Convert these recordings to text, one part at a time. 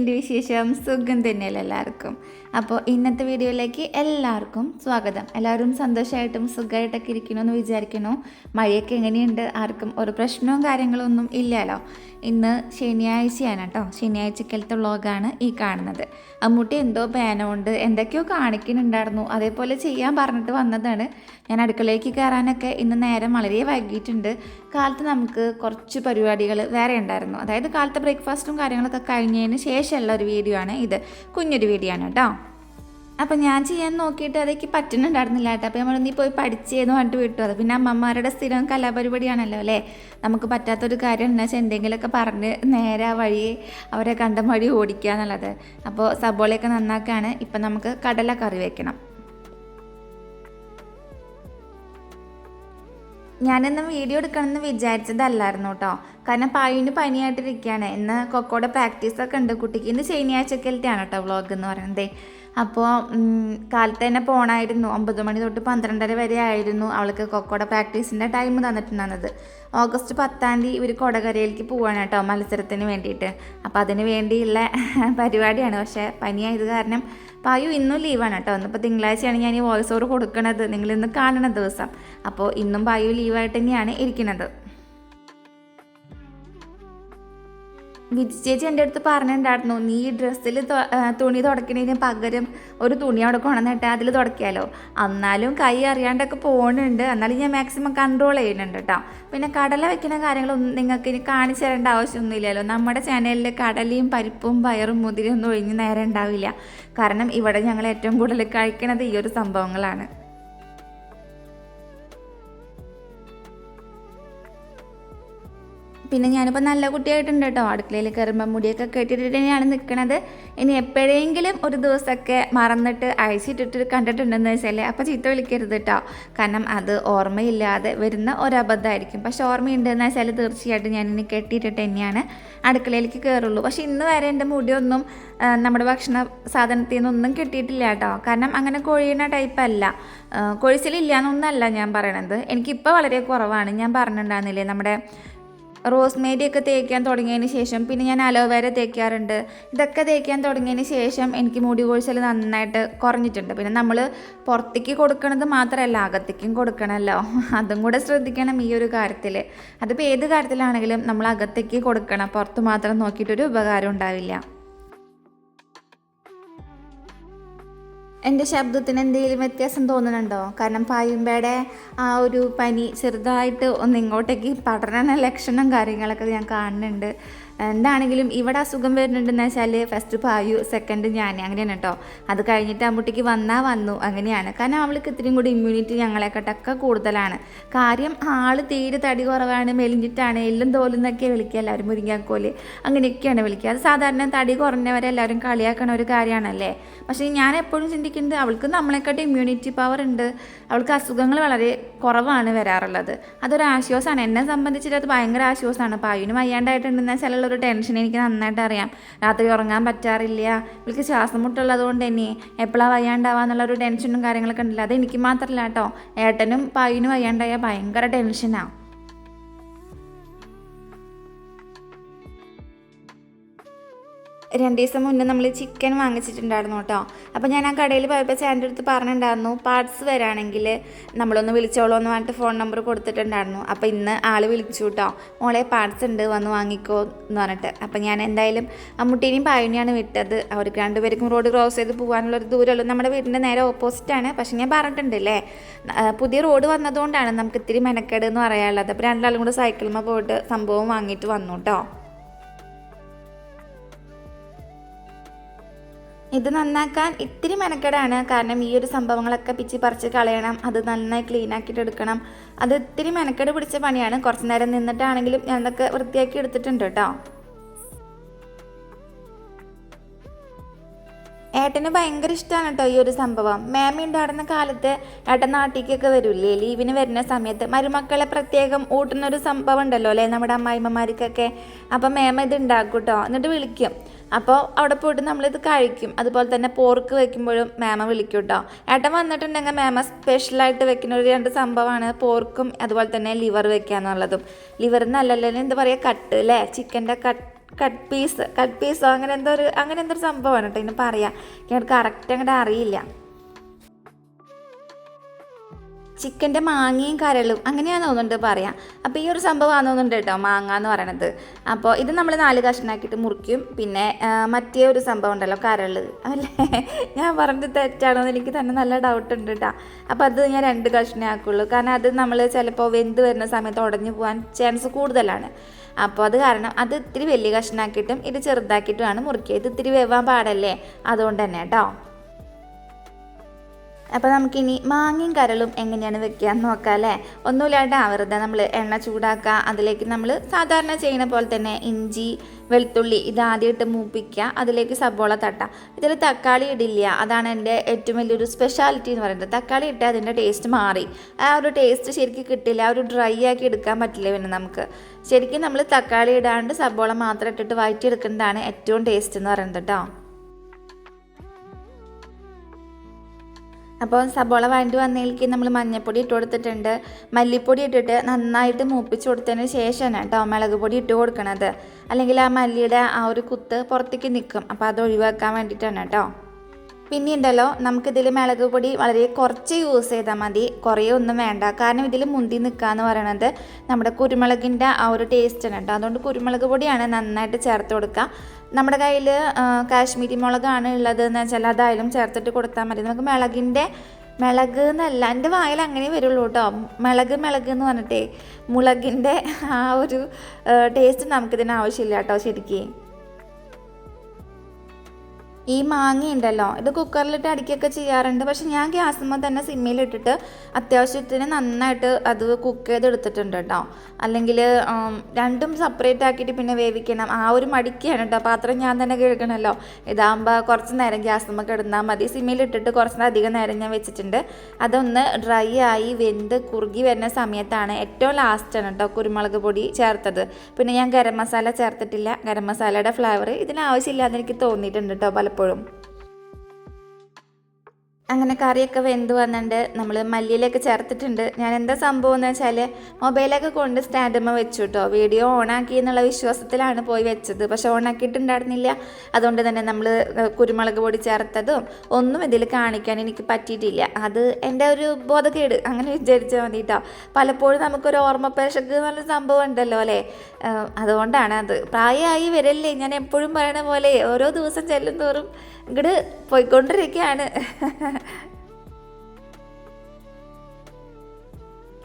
എന്തൊക്കെയുണ്ട് വിശേഷം സുഖം തന്നെയല്ല എല്ലാവർക്കും? അപ്പോൾ ഇന്നത്തെ വീഡിയോയിലേക്ക് എല്ലാവർക്കും സ്വാഗതം. എല്ലാവരും സന്തോഷമായിട്ടും സുഖമായിട്ടൊക്കെ ഇരിക്കണമെന്ന് വിചാരിക്കണോ മഴയൊക്കെ എങ്ങനെയുണ്ട്? ആർക്കും ഒരു പ്രശ്നവും കാര്യങ്ങളൊന്നും ഇല്ലല്ലോ. ഇന്ന് ശനിയാഴ്ചയാണ് കേട്ടോ. ശനിയാഴ്ചക്കലത്തെ വ്ളോഗാണ് ഈ കാണുന്നത്. അമ്മൂട്ടി എന്തോ പേനമുണ്ട് എന്തൊക്കെയോ കാണിക്കുന്നുണ്ടായിരുന്നു. അതേപോലെ ചെയ്യാൻ പറഞ്ഞിട്ട് വന്നതാണ്. ഞാൻ അടുക്കളയിലേക്ക് കയറാനൊക്കെ ഇന്ന് നേരം വളരെ വൈകിയിട്ടുണ്ട്. കാലത്ത് നമുക്ക് കുറച്ച് പരിപാടികൾ വേറെ ഉണ്ടായിരുന്നു. അതായത് കാലത്തെ ബ്രേക്ക്ഫാസ്റ്റും കാര്യങ്ങളൊക്കെ കഴിഞ്ഞതിന് ശേഷമുള്ള ഒരു വീഡിയോ ആണ് ഇത്. കുഞ്ഞൊരു വീഡിയോ ആണ് കേട്ടോ. അപ്പം ഞാൻ ചെയ്യാൻ നോക്കിയിട്ട് അതൊക്കെ പറ്റുന്നുണ്ടായിരുന്നില്ല കേട്ടോ. അപ്പോൾ നമ്മൾ പോയി പഠിച്ചേന്ന് പറഞ്ഞിട്ട് വിട്ടു. അത് പിന്നെ അമ്മമാരുടെ സ്ഥിരം കലാപരിപാടിയാണല്ലോ അല്ലേ? നമുക്ക് പറ്റാത്തൊരു കാര്യം എന്നാ വെച്ചാൽ എന്തെങ്കിലുമൊക്കെ പറഞ്ഞ് നേരെ ആ വഴി അവരെ കണ്ട വഴി ഓടിക്കുക എന്നുള്ളത്. അപ്പോൾ സബോളയൊക്കെ നന്നാക്കാണ്. ഇപ്പം നമുക്ക് കടല കറി വെക്കണം. ഞാനെന്നും വീഡിയോ എടുക്കണമെന്ന് വിചാരിച്ചതല്ലായിരുന്നു കേട്ടോ. കാരണം പായിന് പനിയായിട്ടിരിക്കുകയാണ്. ഇന്ന് കൊക്കോടെ പ്രാക്ടീസൊക്കെ ഉണ്ട്. കുട്ടിക്ക് ഇന്ന് ശനിയാഴ്ചക്കലത്തെയാണ് കേട്ടോ വ്ളോഗ് എന്ന് പറയുന്നത്. അപ്പോൾ കാലത്ത് തന്നെ പോണായിരുന്നു. ഒമ്പത് മണി തൊട്ട് പന്ത്രണ്ടര വരെ ആയിരുന്നു അവൾക്ക് കൊക്കോടെ പ്രാക്ടീസിന്റെ ടൈം തന്നിട്ടുണ്ടായിരുന്നത്. ഓഗസ്റ്റ് പത്താം തീയതി ഇവർ കൊടകരയിലേക്ക് പോവാണ് കേട്ടോ മത്സരത്തിന് വേണ്ടിയിട്ട്. അപ്പോൾ അതിന് വേണ്ടിയുള്ള പരിപാടിയാണ്. പക്ഷേ പനിയായത് കാരണം പായു ഇന്നും ലീവാണ് കേട്ടോ ഇന്നിപ്പോൾ തിങ്കളാഴ്ചയാണ് ഞാൻ ഈ വോയിസ് ഓവർ കൊടുക്കുന്നത് നിങ്ങളിന്ന് കാണണ ദിവസം. അപ്പോൾ ഇന്നും പായു ലീവായിട്ട് തന്നെയാണ് ഇരിക്കുന്നത് വിജി ചേച്ചി എന്റെ അടുത്ത് പറഞ്ഞിട്ടുണ്ടായിരുന്നു നീ ഈ ഡ്രസ്സിൽ തുണി തുടക്കണതിന് പകരം ഒരു തുണി അവിടെ കൊണ്ടുവന്നിട്ട് അതിൽ തുടക്കിയാലോ? എന്നാലും കൈ അറിയാണ്ടൊക്കെ പോകുന്നുണ്ട് എന്നാലും ഞാൻ മാക്സിമം കൺട്രോൾ ചെയ്യുന്നുണ്ട് കേട്ടോ പിന്നെ കടല വെക്കുന്ന കാര്യങ്ങളൊന്നും നിങ്ങൾക്ക് ഇനി കാണിച്ചു തരേണ്ട ആവശ്യമൊന്നുമില്ലല്ലോ. നമ്മുടെ ചാനലിൽ കടലയും പരിപ്പും പയറും മുതിരൊന്നും ഒഴിഞ്ഞ് നേരം ഉണ്ടാവില്ല. കാരണം ഇവിടെ ഞങ്ങൾ ഏറ്റവും കൂടുതൽ കഴിക്കുന്നത് ഈ ഒരു സംഭവങ്ങളാണ്. പിന്നെ ഞാനിപ്പോൾ നല്ല കുട്ടിയായിട്ടുണ്ട് കേട്ടോ. അടുക്കളയിൽ കയറുമ്പോൾ മുടിയൊക്കെ കെട്ടിയിട്ട് തന്നെയാണ് നിൽക്കണത് ഇനി എപ്പോഴെങ്കിലും ഒരു ദിവസമൊക്കെ മറന്നിട്ട് അഴിച്ചിട്ടിട്ട് കണ്ടിട്ടുണ്ടെന്ന് വെച്ചാൽ അപ്പോൾ ചീത്ത വിളിക്കരുത് കേട്ടോ. കാരണം അത് ഓർമ്മയില്ലാതെ വരുന്ന ഒരബദ്ധമായിരിക്കും. പക്ഷെ ഓർമ്മയുണ്ടെന്ന് വെച്ചാൽ തീർച്ചയായിട്ടും ഞാനിനി കെട്ടിയിട്ടിട്ട് തന്നെയാണ് അടുക്കളയിലേക്ക് കയറുള്ളൂ. പക്ഷെ ഇന്ന് വരെ എന്റെ മുടിയൊന്നും നമ്മുടെ ഭക്ഷണ സാധനത്തിൽ നിന്നൊന്നും കിട്ടിയിട്ടില്ല കേട്ടോ. കാരണം അങ്ങനെ ടൈപ്പ് അല്ല. കൊഴിച്ചിലില്ല എന്നൊന്നല്ല ഞാൻ പറയണത്. എനിക്കിപ്പോൾ വളരെ കുറവാണ്. ഞാൻ പറഞ്ഞിട്ടുണ്ടായിരുന്നില്ലേ നമ്മുടെ റോസ്മേരി മേരിയൊക്കെ തേക്കാൻ തുടങ്ങിയതിന് ശേഷം പിന്നെ ഞാൻ അലോവേര തേക്കാറുണ്ട്. ഇതൊക്കെ തേക്കാൻ തുടങ്ങിയതിന് ശേഷം എനിക്ക് മുടി കൊഴിച്ചൽ നന്നായിട്ട് കുറഞ്ഞിട്ടുണ്ട്. പിന്നെ നമ്മൾ പുറത്തേക്ക് കൊടുക്കണത് മാത്രമല്ല അകത്തേക്കും കൊടുക്കണമല്ലോ. അതും കൂടെ ശ്രദ്ധിക്കണം ഈ ഒരു കാര്യത്തിൽ അതിപ്പോൾ ഏത് കാര്യത്തിലാണെങ്കിലും നമ്മൾ അകത്തേക്ക് കൊടുക്കണം. പുറത്ത് മാത്രം നോക്കിയിട്ടൊരു ഉപകാരം ഉണ്ടാവില്ല. എന്റെ ശബ്ദത്തിന് എന്തെങ്കിലും വ്യത്യാസം തോന്നുന്നുണ്ടോ? കാരണം പായുമ്പയുടെ ആ ഒരു പനി ചെറുതായിട്ട് ഒന്ന് ഇങ്ങോട്ടേക്ക് പടരണ ലക്ഷണം കാര്യങ്ങളൊക്കെ ഞാൻ കാണുന്നുണ്ട്. എന്താണെങ്കിലും ഇവിടെ അസുഖം വരുന്നുണ്ടെന്ന് വെച്ചാൽ ഫസ്റ്റ് പായു സെക്കൻഡ് ഞാൻ അങ്ങനെയാണ് കേട്ടോ അത് കഴിഞ്ഞിട്ട് അമ്മൂട്ടിക്ക് വന്നാൽ വന്നു അങ്ങനെയാണ്. കാരണം അവൾക്ക് ഇത്രയും കൂടി ഇമ്മ്യൂണിറ്റി ഞങ്ങളെക്കാട്ടൊക്കെ കൂടുതലാണ്. കാര്യം ആൾ തീരെ തടി കുറവാണ് മെലിഞ്ഞിട്ടാണ് എല്ലാം തോലുന്നൊക്കെ വിളിക്കുക എല്ലാവരും മുരിങ്ങാക്കോൽ അങ്ങനെയൊക്കെയാണ് വിളിക്കുക. അത് സാധാരണ തടി കുറഞ്ഞവരെ എല്ലാവരും കളിയാക്കണ ഒരു കാര്യമാണല്ലേ? പക്ഷേ ഞാൻ എപ്പോഴും ചിന്തിക്കുന്നത് അവൾക്ക് നമ്മളെക്കാട്ടും ഇമ്മ്യൂണിറ്റി പവർ ഉണ്ട്. അവൾക്ക് അസുഖങ്ങൾ വളരെ കുറവാണ് വരാറുള്ളത്. അതൊരു ആശ്വാസമാണ്. എന്നെ സംബന്ധിച്ചിട്ട് അത് ഭയങ്കര ആശ്വാസമാണ്. പായുവിന് വയ്യാണ്ടായിട്ടുണ്ടെന്ന് ചില ഒരു ടെൻഷൻ എനിക്ക് നന്നായിട്ട് അറിയാം. രാത്രി ഉറങ്ങാൻ പറ്റാറില്ല. എനിക്ക് ശ്വാസം മുട്ടുള്ളത് കൊണ്ട് തന്നെ എപ്പോഴാണ് വയ്യാണ്ടാവുക എന്നുള്ള ഒരു ടെൻഷനും കാര്യങ്ങളൊക്കെ ഉണ്ടല്ലോ. അത് എനിക്ക് മാത്രമല്ല കേട്ടോ. ഏട്ടനും പായിനും വയ്യാണ്ടായാൽ ഭയങ്കര ടെൻഷനാണ് രണ്ട് ദിവസം മുന്നേ നമ്മൾ ചിക്കൻ വാങ്ങിച്ചിട്ടുണ്ടായിരുന്നു കേട്ടോ. അപ്പോൾ ഞാൻ ആ കടയിൽ പോയപ്പോൾ ചേട്ടന്റെ അടുത്ത് പറഞ്ഞിട്ടുണ്ടായിരുന്നു പാർട്സ് വരാണെങ്കിൽ നമ്മളൊന്ന് വിളിച്ചോളൂ എന്ന് പറഞ്ഞിട്ട് ഫോൺ നമ്പർ കൊടുത്തിട്ടുണ്ടായിരുന്നു. അപ്പോൾ ഇന്ന് ആൾ വിളിച്ചു കേട്ടോ മോളെ പാർട്സ് ഉണ്ട് വന്ന് വാങ്ങിക്കോ എന്ന് പറഞ്ഞിട്ട്. അപ്പോൾ ഞാൻ എന്തായാലും അമ്മുട്ടീനെയും പായുനെയാണ് വിട്ടത്. അവർക്ക് രണ്ടുപേർക്കും റോഡ് ക്രോസ് ചെയ്ത് പോകാനുള്ളൊരു ദൂരമുള്ളൂ നമ്മുടെ വീടിന്റെ നേരെ ഓപ്പോസിറ്റാണ് പക്ഷേ ഞാൻ പറഞ്ഞിട്ടുണ്ടല്ലേ പുതിയ റോഡ് വന്നതുകൊണ്ടാണ് നമുക്ക് ഇത്തിരി മെനക്കേട് എന്ന് പറയാനുള്ളത്. അപ്പോൾ രണ്ടാളും കൂടെ സൈക്കിളുമ്പോൾ പോയിട്ട് സംഭവം വാങ്ങിയിട്ട് വന്നു കേട്ടോ. ഇത് നന്നാക്കാൻ ഇത്തിരി മെനക്കെടാണ്. കാരണം ഈ ഒരു സംഭവങ്ങളൊക്കെ പിച്ചി പറിച്ച് കളയണം. അത് നന്നായി ക്ലീൻ ആക്കിയിട്ട് എടുക്കണം. അത് ഇത്തിരി മെനക്കെട് പിടിച്ച പണിയാണ്. കുറച്ച് നേരം നിന്നിട്ടാണെങ്കിലും ഞാൻ അതൊക്കെ വൃത്തിയാക്കി എടുത്തിട്ടുണ്ട് കേട്ടോ. ഏട്ടന് ഭയങ്കര ഇഷ്ടമാണ് കേട്ടോ ഈ ഒരു സംഭവം. മേമ ഉണ്ടാടുന്ന കാലത്ത് ഏട്ടൻ നാട്ടിലേക്കൊക്കെ വരില്ലേ? ലീവിന് വരുന്ന സമയത്ത് മരുമക്കളെ പ്രത്യേകം ഊട്ടുന്ന ഒരു സംഭവം ഉണ്ടല്ലോ അല്ലേ? നമ്മുടെ അമ്മായിമ്മമാർക്കൊക്കെ. അപ്പം മേമ ഇത് ഉണ്ടാക്കും കേട്ടോ എന്നിട്ട് വിളിക്കും. അപ്പോൾ അവിടെ പോയിട്ട് നമ്മളിത് കഴിക്കും. അതുപോലെ തന്നെ പോർക്ക് വെക്കുമ്പോഴും മേമ വിളിക്കും കേട്ടോ ഏട്ടൻ വന്നിട്ടുണ്ടെങ്കിൽ മേമ സ്പെഷ്യലായിട്ട് വെക്കുന്ന ഒരു രണ്ട് സംഭവമാണ് പോർക്കും അതുപോലെ തന്നെ ലിവർ വെക്കുക എന്നുള്ളതും. ലിവർ എന്നല്ലല്ലോ എന്താ പറയുക കട്ട് അല്ലേ ചിക്കന്റെ കട്ട് കട്ട് പീസ് കട്ട് പീസോ അങ്ങനെ എന്തോ ഒരു അങ്ങനെ എന്തോ ഒരു സംഭവമാണ് കേട്ടോ ഇതിന് പറയാം. എനിക്ക് കറക്റ്റ് അങ്ങോട്ട് അറിയില്ല. ചിക്കന്റെ മാങ്ങയും കരളും അങ്ങനെയാണ് തോന്നുന്നുണ്ട് പറയാം. അപ്പോൾ ഈ ഒരു സംഭവമാണ് തോന്നുന്നുണ്ട് കേട്ടോ മാങ്ങ എന്ന് പറയണത്. അപ്പോൾ ഇത് നമ്മൾ നാല് കഷ്ണാക്കിയിട്ട് മുറിക്കും. പിന്നെ മറ്റേ ഒരു സംഭവം ഉണ്ടല്ലോ കരൾ അല്ലേ ഞാൻ പറഞ്ഞത് തെറ്റാണോ എന്ന് എനിക്ക് തന്നെ നല്ല ഡൗട്ട് ഉണ്ട് കേട്ടോ അപ്പോൾ അത് ഞാൻ രണ്ട് കഷ്ണേ കാരണം അത് നമ്മൾ ചിലപ്പോൾ വെന്ത് വരുന്ന സമയത്ത് ഉടഞ്ഞു പോകാൻ ചാൻസ് കൂടുതലാണ്. അപ്പോൾ അത് കാരണം അത് ഇത്തിരി വലിയ കഷ്ണാക്കിയിട്ടും ഇത് ചെറുതാക്കിയിട്ടുമാണ് മുറിക്കുക. ഇത് ഇത്തിരി വേവാൻ പാടല്ലേ? അതുകൊണ്ട് തന്നെ കേട്ടോ അപ്പോൾ നമുക്കിനി മാങ്ങയും കരളും എങ്ങനെയാണ് വെക്കുകയെന്ന് നോക്കാം അല്ലേ? ഒന്നുമില്ലാണ്ട് വെറുതെ നമ്മൾ എണ്ണ ചൂടാക്കുക അതിലേക്ക് നമ്മൾ സാധാരണ ചെയ്യുന്ന പോലെ തന്നെ ഇഞ്ചി വെളുത്തുള്ളി ഇത് ആദ്യം ഇട്ട് മൂപ്പിക്കുക. അതിലേക്ക് സബോള തട്ട. ഇതിൽ തക്കാളി ഇടില്ല. അതാണ് എന്റെ ഏറ്റവും വലിയൊരു സ്പെഷ്യാലിറ്റി എന്ന് പറയുന്നത്. തക്കാളി ഇട്ട് അതിന്റെ ടേസ്റ്റ് മാറി. ആ ഒരു ടേസ്റ്റ് ശരിക്കും കിട്ടില്ല. ആ ഒരു ഡ്രൈ ആക്കി എടുക്കാൻ പറ്റില്ല പിന്നെ നമുക്ക്. ശരിക്കും നമ്മൾ തക്കാളി ഇടാണ്ട് സബോള മാത്രം ഇട്ടിട്ട് വഴറ്റിയെടുക്കുന്നതാണ് ഏറ്റവും ടേസ്റ്റ് എന്ന് പറയുന്നത് കേട്ടോ. അപ്പോൾ സബോള വഴണ്ടി വന്നതിലേക്ക് നമ്മൾ മഞ്ഞൾപ്പൊടി ഇട്ട് കൊടുത്തിട്ടുണ്ട്. മല്ലിപ്പൊടി ഇട്ടിട്ട് നന്നായിട്ട് മൂപ്പിച്ച് കൊടുത്തതിന് ശേഷമാണ് കേട്ടോ മുളക് പൊടി ഇട്ട് കൊടുക്കണത്. അല്ലെങ്കിൽ ആ മല്ലിയുടെ ആ ഒരു കുത്ത് പുറത്തേക്ക് നിൽക്കും. അപ്പോൾ അത് ഒഴിവാക്കാൻ വേണ്ടിയിട്ടാണ് കേട്ടോ. പിന്നെ ഉണ്ടല്ലോ നമുക്കിതിൽ മുളക് പൊടി വളരെ കുറച്ച് യൂസ് ചെയ്താൽ മതി. കുറേ ഒന്നും വേണ്ട. കാരണം ഇതിൽ മുന്തി നിൽക്കുക എന്ന് പറയണത് നമ്മുടെ കുരുമുളകിന്റെ ആ ഒരു ടേസ്റ്റാണ് കേട്ടോ. അതുകൊണ്ട് കുരുമുളക് പൊടിയാണ് നന്നായിട്ട് ചേർത്ത് കൊടുക്കുക. നമ്മുടെ കയ്യിൽ കാശ്മീരി മുളകാണ് ഉള്ളത് എന്ന് വെച്ചാൽ അതായാലും ചേർത്തിട്ട് കൊടുത്താൽ മതി. നമുക്ക് മുളകിന്റെ മിളക് എന്നല്ല എന്റെ വായിൽ അങ്ങനെ വരുള്ളൂ കേട്ടോ. മിളക് മിളക് എന്ന് പറഞ്ഞിട്ടേ മുളകിന്റെ ആ ഒരു ടേസ്റ്റ് നമുക്കിതിന് ആവശ്യമില്ല കേട്ടോ ശരിക്കും. ഈ മാങ്ങ ഉണ്ടല്ലോ ഇത് കുക്കറിലിട്ട് അടിക്കുകയൊക്കെ ചെയ്യാറുണ്ട്. പക്ഷെ ഞാൻ ഗ്യാസുമ്മ തന്നെ സിമ്മിലിട്ടിട്ട് അത്യാവശ്യത്തിന് നന്നായിട്ട് അത് കുക്ക് ചെയ്തെടുത്തിട്ടുണ്ട് കേട്ടോ. അല്ലെങ്കിൽ രണ്ടും സെപ്പറേറ്റ് ആക്കിയിട്ട് പിന്നെ വേവിക്കണം. ആ ഒരു മടിക്കുകയാണ് കേട്ടോ. പാത്രം ഞാൻ തന്നെ കഴുകണമല്ലോ ഇതാകുമ്പോൾ കുറച്ച് നേരം ഗ്യാസുമ്മ കിടന്നാൽ മതി. സിമ്മിലിട്ടിട്ട് കുറച്ച് അധികം നേരം ഞാൻ വെച്ചിട്ടുണ്ട്. അതൊന്ന് ഡ്രൈ ആയി വെന്ത് കുറുകി വരുന്ന സമയത്താണ് ഏറ്റവും ലാസ്റ്റാണ് കേട്ടോ കുരുമുളക് പൊടി ചേർത്തത്. പിന്നെ ഞാൻ ഗരം മസാല ചേർത്തിട്ടില്ല. ഗരം മസാലയുടെ ഫ്ലേവർ ഇതിന് ആവശ്യമില്ലാന്ന് എനിക്ക് തോന്നിയിട്ടുണ്ട് കേട്ടോ പലപ്പോഴും അങ്ങനെ കറിയൊക്കെ വെന്ത് വന്നിട്ട് നമ്മൾ മല്ലിയിലൊക്കെ ചേർത്തിട്ടുണ്ട്. ഞാൻ എന്താ സംഭവം എന്ന് വെച്ചാൽ മൊബൈലൊക്കെ കൊണ്ട് സ്റ്റാൻഡമ്മ വെച്ചു കേട്ടോ വീഡിയോ ഓണാക്കി എന്നുള്ള വിശ്വാസത്തിലാണ് പോയി വെച്ചത്. പക്ഷെ ഓണാക്കിയിട്ടുണ്ടായിരുന്നില്ല. അതുകൊണ്ട് തന്നെ നമ്മൾ കുരുമുളക് പൊടി ചേർത്തതും ഒന്നും ഇതിൽ കാണിക്കാൻ എനിക്ക് പറ്റിയിട്ടില്ല. അത് എന്റെ ഒരു ബോധക്കേട്. അങ്ങനെ വിചാരിച്ചാൽ മതി കേട്ടോ പലപ്പോഴും നമുക്കൊരു ഓർമ്മ പേശക്ക് എന്നുള്ള സംഭവം ഉണ്ടല്ലോ അല്ലേ? അതുകൊണ്ടാണ് അത്. പ്രായമായി വരല്ലേ? ഞാൻ എപ്പോഴും പറയണ പോലെ ഓരോ ദിവസം ചെല്ലും തോറും ഇങ്ങോട്ട് പോയിക്കൊണ്ടിരിക്കുകയാണ്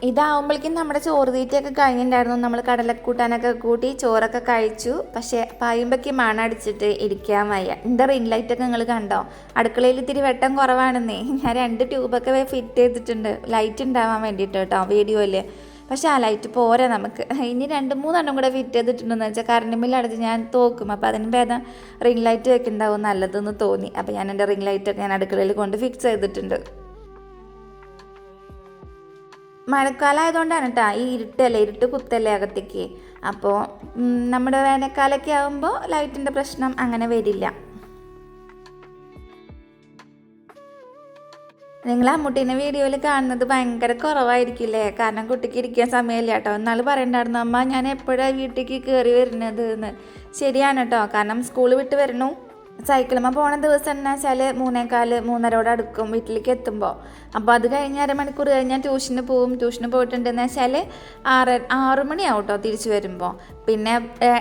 ഇതാവുമ്പോഴേക്കും നമ്മുടെ ചോറ് തീറ്റയൊക്കെ കഴിഞ്ഞിട്ടുണ്ടായിരുന്നു നമ്മൾ കടലക്കൂട്ടാനൊക്കെ കൂട്ടി ചോറൊക്കെ കഴിച്ചു. പക്ഷേ പായുമ്പൊക്കെ മണടിച്ചിട്ട് ഇരിക്കാൻ വയ്യ. എന്റെ റിംഗ് ലൈറ്റൊക്കെ നിങ്ങൾ കണ്ടോ? അടുക്കളയിൽ ഇത്തിരി വെട്ടം കുറവാണെന്നേ. ഞാൻ രണ്ട് ട്യൂബൊക്കെ ഫിറ്റ് ചെയ്തിട്ടുണ്ട്. ലൈറ്റ് ഉണ്ടാവാൻ വേണ്ടിയിട്ട് കേട്ടോ വീഡിയോയിൽ പക്ഷേ ആ ലൈറ്റ് പോരാ നമുക്ക്. ഇനി രണ്ട് മൂന്നെണ്ണം കൂടെ ഫിറ്റ് ചെയ്തിട്ടുണ്ടെന്ന് വെച്ചാൽ കറണ്ട് ബില്ലടച്ച് ഞാൻ തോക്കും. അപ്പോൾ അതിന് ഭേദം റിംഗ് ലൈറ്റ് വെക്കുന്നുണ്ടാവും നല്ലതെന്ന് തോന്നി. അപ്പോൾ ഞാൻ എന്റെ റിംഗ് ലൈറ്റൊക്കെ ഞാൻ അടുക്കളയിൽ കൊണ്ട് ഫിക്സ് ചെയ്തിട്ടുണ്ട്. മഴക്കാലം ആയതുകൊണ്ടാണ് കേട്ടോ ഈ ഇരുട്ടല്ലേ ഇരുട്ട് കുത്തല്ലേ അകത്തേക്ക്. അപ്പോൾ നമ്മുടെ വേനൽക്കാലമൊക്കെ ആകുമ്പോൾ ലൈറ്റിന്റെ പ്രശ്നം അങ്ങനെ വരില്ല. നിങ്ങൾ അമ്മൂട്ടീനെ വീഡിയോയിൽ കാണുന്നത് ഭയങ്കര കുറവായിരിക്കില്ലേ? കാരണം കുട്ടിക്ക് ഇരിക്കാൻ സമയമില്ല കേട്ടോ. എന്നാൽ പറയണ്ടായിരുന്നു അമ്മ ഞാൻ എപ്പോഴാണ് വീട്ടിലേക്ക് കയറി വരുന്നത് എന്ന്. ശരിയാണ് കേട്ടോ. കാരണം സ്കൂൾ വിട്ട് വരണു സൈക്കിളുമ്മ പോണ ദിവസം എന്ന് വെച്ചാൽ മൂന്നേക്കാൽ മൂന്നരോട് അടുക്കും വീട്ടിലേക്ക് എത്തുമ്പോൾ അപ്പോൾ അത് കഴിഞ്ഞ് അരമണിക്കൂർ കഴിഞ്ഞാൽ ട്യൂഷന് പോവും. ട്യൂഷന് പോയിട്ടുണ്ടെന്ന് വെച്ചാൽ ആറ് ആറ് മണിയാവും കേട്ടോ തിരിച്ചു വരുമ്പോൾ പിന്നെ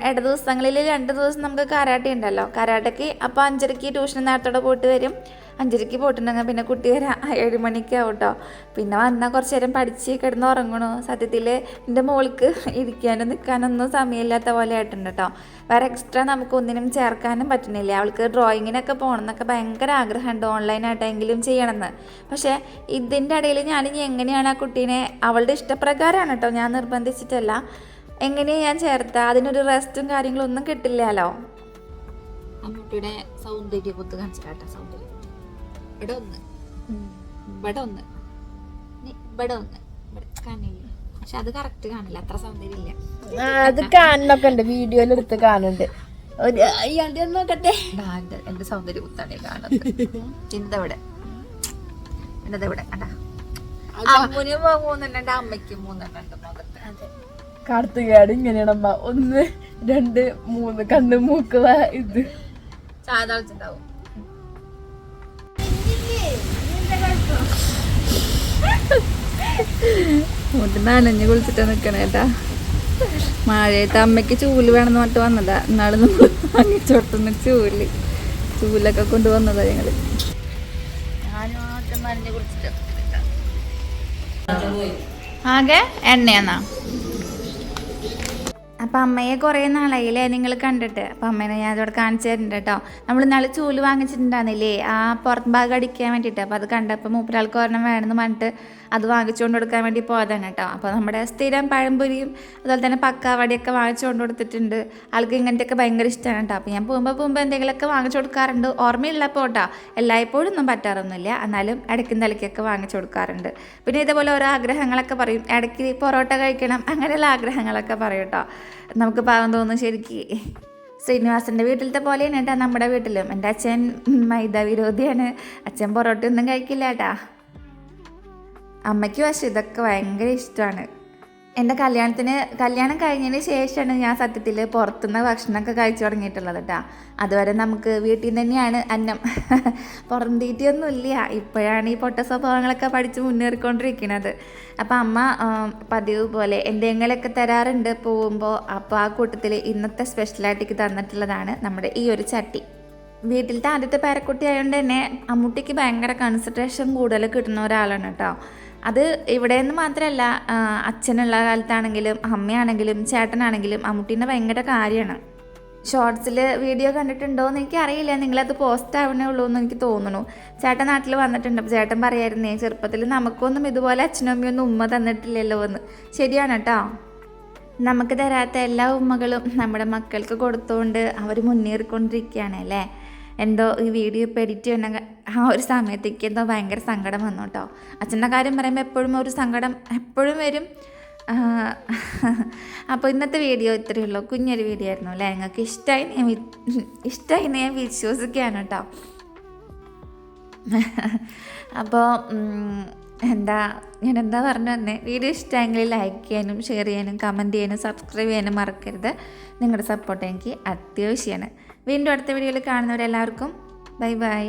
ഇട ദിവസങ്ങളിൽ രണ്ട് ദിവസം നമുക്ക് കരാട്ടെ ഉണ്ടല്ലോ കരാട്ടയ്ക്ക് അപ്പോൾ അഞ്ചരയ്ക്ക് ട്യൂഷൻ നേരത്തോടെ പോയിട്ട് വരും. അഞ്ചരയ്ക്ക് പോയിട്ടുണ്ടെങ്കിൽ പിന്നെ കുട്ടി വരാം. ഏഴ് മണിക്കാവും കേട്ടോ പിന്നെ വന്നാൽ കുറച്ച് നേരം പഠിച്ച് കിടന്ന് ഉറങ്ങണു. സത്യത്തിൽ എന്റെ മോൾക്ക് ഇരിക്കാനും നിൽക്കാനൊന്നും സമയമില്ലാത്ത പോലെ ആയിട്ടുണ്ട് കേട്ടോ വേറെ എക്സ്ട്രാ നമുക്ക് ഒന്നിനും ചേർക്കാനും പറ്റുന്നില്ല. അവൾക്ക് ഡ്രോയിങ്ങിനൊക്കെ പോകണം എന്നൊക്കെ ഭയങ്കര ആഗ്രഹമുണ്ട് ഓൺലൈനായിട്ടെങ്കിലും ചെയ്യണമെന്ന്. പക്ഷേ ഇതിന്റെ ഇടയിൽ ഞാനിനി എങ്ങനെയാണ് ആ കുട്ടീനെ അവളുടെ ഇഷ്ടപ്രകാരമാണ് കേട്ടോ ഞാൻ നിർബന്ധിച്ചിട്ടല്ല. എങ്ങനെയാണ് ഞാൻ ചേർത്ത? അതിനൊരു റെസ്റ്റും കാര്യങ്ങളും ഒന്നും കിട്ടില്ലല്ലോ. അമ്മൂട്ടിയുടെ സൗന്ദര്യ കൊത്ത് കാണിച്ചിട്ടാ സൗന്ദര്യ. ഇവിടെ ഒന്ന് ഇവിടെ ഒന്ന് ഇവിടെ ഒന്ന് ഇവിടെ കാണില്ല? പക്ഷെ അത് കറക്റ്റ് കാണില്ല. അത്ര സൗന്ദര്യം ഇല്ല അത് കാണുന്നൊക്കെ ഉണ്ട് വീഡിയോയിൽ എടുത്ത് കാണുന്നുണ്ട് ഒരു നോക്കട്ടെ. എന്റെ സൗന്ദര്യ കുത്താണ് കാണുന്നത്. ഇവിടെ കണ്ടാ? മൂന്നെണ്ണം അമ്മയ്ക്ക് മൂന്നെണ്ണം ഉണ്ട് മുഖത്ത്. കാർത്തുകയാണ് ഇങ്ങനെയാണ് അമ്മ. ഒന്ന് രണ്ട് മൂന്ന്. കണ്ണ് മൂക്ക് ഇത്. ചായ തളിച്ചിട്ടുണ്ടാവും മുട്ട് നനഞ്ഞ് കുളിച്ചിട്ട് നിൽക്കണ കേട്ടാ മഴയത്ത് അമ്മയ്ക്ക് ചൂൽ വേണമെന്ന് പറഞ്ഞിട്ട് വന്നതാ. എന്നാലും നമ്മൾ ചൂൽ. ചൂലൊക്കെ കൊണ്ടുവന്നതാ ഞങ്ങൾ. ആകെ എണ്ണയാന്നാ അപ്പം അമ്മയെ കുറേ നാളായില്ലേ നിങ്ങൾ കണ്ടിട്ട്. അപ്പം അമ്മേനെ ഞാൻ അതോടെ കാണിച്ചു തരുന്നുണ്ട് കേട്ടോ നമ്മൾ ഇന്നാൾ ചൂൽ വാങ്ങിച്ചിട്ടുണ്ടായിരുന്നില്ലേ? ആ പുറത്ത് ഭാഗം അടിക്കാൻ വേണ്ടിയിട്ട്. അപ്പോൾ അത് കണ്ടപ്പോൾ മൂപ്പരാൾക്ക് ഒരെണ്ണം വേണമെന്ന് പറഞ്ഞിട്ട് അത് വാങ്ങിച്ചുകൊണ്ട് കൊടുക്കാൻ വേണ്ടി പോയതാണ് കേട്ടോ അപ്പോൾ നമ്മുടെ സ്ഥിരം പഴംപൊരിയും അതുപോലെ തന്നെ പക്കാവടിയൊക്കെ വാങ്ങിച്ചുകൊണ്ട് കൊടുത്തിട്ടുണ്ട്. ആൾക്ക് ഇങ്ങനത്തെയൊക്കെ ഭയങ്കര ഇഷ്ടമാണ് കേട്ടോ അപ്പോൾ ഞാൻ പോകുമ്പോൾ പോകുമ്പോൾ എന്തെങ്കിലുമൊക്കെ വാങ്ങിച്ചു കൊടുക്കാറുണ്ട്. ഓർമ്മയുള്ളപ്പോൾ കേട്ടോ എല്ലായ്പ്പോഴും ഒന്നും പറ്റാറൊന്നുമില്ല. എന്നാലും ഇടയ്ക്കും തലയ്ക്കൊക്കെ വാങ്ങിച്ചു കൊടുക്കാറുണ്ട്. പിന്നെ ഇതേപോലെ ഓരോ ആഗ്രഹങ്ങളൊക്കെ പറയും. ഇടയ്ക്ക് പൊറോട്ട കഴിക്കണം. അങ്ങനെയുള്ള ആഗ്രഹങ്ങളൊക്കെ പറയും കേട്ടോ നമുക്ക് പാവം തോന്നുന്നു ശരിക്ക്. ശ്രീനിവാസന്റെ വീട്ടിലത്തെ പോലെയാണ് കേട്ടോ നമ്മുടെ വീട്ടിലും. എന്റെ അച്ഛൻ മൈദ വിരോധിയാണ്. അച്ഛൻ പൊറോട്ട ഒന്നും കഴിക്കില്ല കേട്ടാ. അമ്മയ്ക്ക് പക്ഷേ ഇതൊക്കെ ഭയങ്കര ഇഷ്ടമാണ്. എന്റെ കല്യാണത്തിന് കല്യാണം കഴിഞ്ഞതിന് ശേഷമാണ് ഞാൻ സത്യത്തിൽ പുറത്തുനിന്ന് ഭക്ഷണമൊക്കെ കഴിച്ചു തുടങ്ങിയിട്ടുള്ളത് കേട്ടോ അതുവരെ നമുക്ക് വീട്ടിൽ നിന്ന് തന്നെയാണ് അന്നം. പുറം തീറ്റിയൊന്നുമില്ല. ഇപ്പോഴാണ് ഈ പൊട്ട സ്വഭാവങ്ങളൊക്കെ പഠിച്ച് മുന്നേറിക്കൊണ്ടിരിക്കുന്നത് അപ്പോൾ അമ്മ പതിവ് പോലെ എന്തെങ്കിലുമൊക്കെ തരാറുണ്ട് പോകുമ്പോൾ അപ്പോൾ ആ കൂട്ടത്തിൽ ഇന്നത്തെ സ്പെഷ്യലായിട്ടേക്ക് തന്നിട്ടുള്ളതാണ് നമ്മുടെ ഈ ഒരു ചട്ടി. വീട്ടിലത്തെ ആദ്യത്തെ പേരക്കുട്ടി ആയതുകൊണ്ട് തന്നെ അമ്മൂട്ടിക്ക് ഭയങ്കര കൺസെൻട്രേഷൻ കൂടുതൽ കിട്ടുന്ന ഒരാളാണ് കേട്ടോ അത് ഇവിടെ നിന്ന് മാത്രമല്ല അച്ഛനുള്ള കാലത്താണെങ്കിലും അമ്മയാണെങ്കിലും ചേട്ടനാണെങ്കിലും അമ്മൂട്ടീന്റെ ഭയങ്കര കാര്യമാണ്. ഷോർട്സിൽ വീഡിയോ കണ്ടിട്ടുണ്ടോ എന്ന് എനിക്ക് അറിയില്ല നിങ്ങളത് പോസ്റ്റ് ആവണേ ഉള്ളൂ എന്ന് എനിക്ക് തോന്നുന്നു. ചേട്ടൻ നാട്ടിൽ വന്നിട്ടുണ്ട്. ചേട്ടൻ പറയായിരുന്നേ ചെറുപ്പത്തിൽ നമുക്കൊന്നും ഇതുപോലെ അച്ഛനും അമ്മയൊന്നും ഉമ്മ തന്നിട്ടില്ലല്ലോ എന്ന്. ശരിയാണ് കേട്ടോ നമുക്ക് തരാത്ത എല്ലാ ഉമ്മകളും നമ്മുടെ മക്കൾക്ക് കൊടുത്തുകൊണ്ട് അവർ മുന്നേറിക്കൊണ്ടിരിക്കുകയാണ് അല്ലേ? എന്തോ ഈ വീഡിയോ ഇപ്പോൾ എഡിറ്റ് ചെയ്യണ ആ ഒരു സമയത്തേക്ക് എന്തോ ഭയങ്കര സങ്കടം വന്നു കേട്ടോ. അച്ഛന്റെ കാര്യം പറയുമ്പോൾ എപ്പോഴും ഒരു സങ്കടം എപ്പോഴും വരും. അപ്പോൾ ഇന്നത്തെ വീഡിയോ ഇത്രയേ ഉള്ളൂ. കുഞ്ഞൊരു വീഡിയോ ആയിരുന്നു അല്ലേ? നിങ്ങൾക്ക് ഇഷ്ടമായി ഞാൻ ഇഷ്ടമായി ഞാൻ വിശ്വസിക്കുകയാണ് കേട്ടോ. അപ്പോൾ എന്താ ഞാൻ എന്താ പറഞ്ഞു തന്നെ വീഡിയോ ഇഷ്ടമെങ്കിൽ ലൈക്ക് ചെയ്യാനും ഷെയർ ചെയ്യാനും കമന്റ് ചെയ്യാനും സബ്സ്ക്രൈബ് ചെയ്യാനും മറക്കരുത്. നിങ്ങളുടെ സപ്പോർട്ട് എനിക്ക് അത്യാവശ്യമാണ് വീണ്ടും അടുത്ത വീഡിയോയിൽ കാണുന്നവരെല്ലാവർക്കും ബൈ ബൈ.